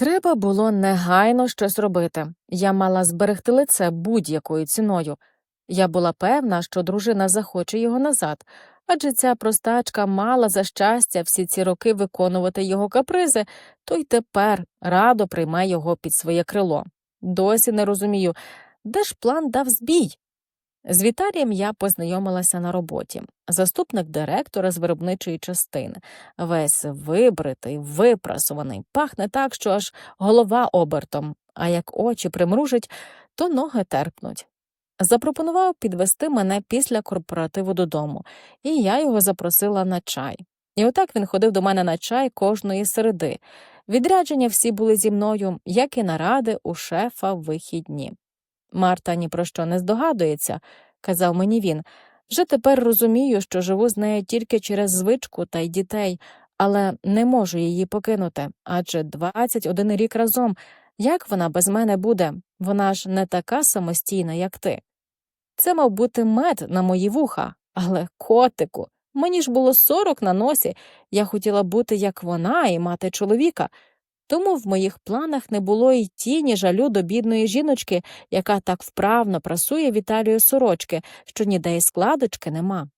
Треба було негайно щось робити. Я мала зберегти лице будь-якою ціною. Я була певна, що дружина захоче його назад, адже ця простачка мала за щастя всі ці роки виконувати його капризи, то й тепер радо прийме його під своє крило. Досі не розумію, де ж план дав збій? З Віталієм я познайомилася на роботі. Заступник директора з виробничої частини, весь вибритий, випрасуваний, пахне так, що аж голова обертом, а як очі примружить, то ноги терпнуть. Запропонував підвести мене після корпоративу додому, і я його запросила на чай. І отак він ходив до мене на чай кожної середи. Відрядження всі були зі мною, як і наради у шефа вихідні. Марта ні про що не здогадується, казав мені він. Вже тепер розумію, що живу з нею тільки через звичку та й дітей, але не можу її покинути, адже 21 рік разом. Як вона без мене буде? Вона ж не така самостійна, як ти. Це мав бути мед на мої вуха, але котику, мені ж було сорок на носі, я хотіла бути як вона і мати чоловіка. Тому в моїх планах не було й тіні жалю до бідної жіночки, яка так вправно прасує Віталію сорочки, що ніде й складочки нема.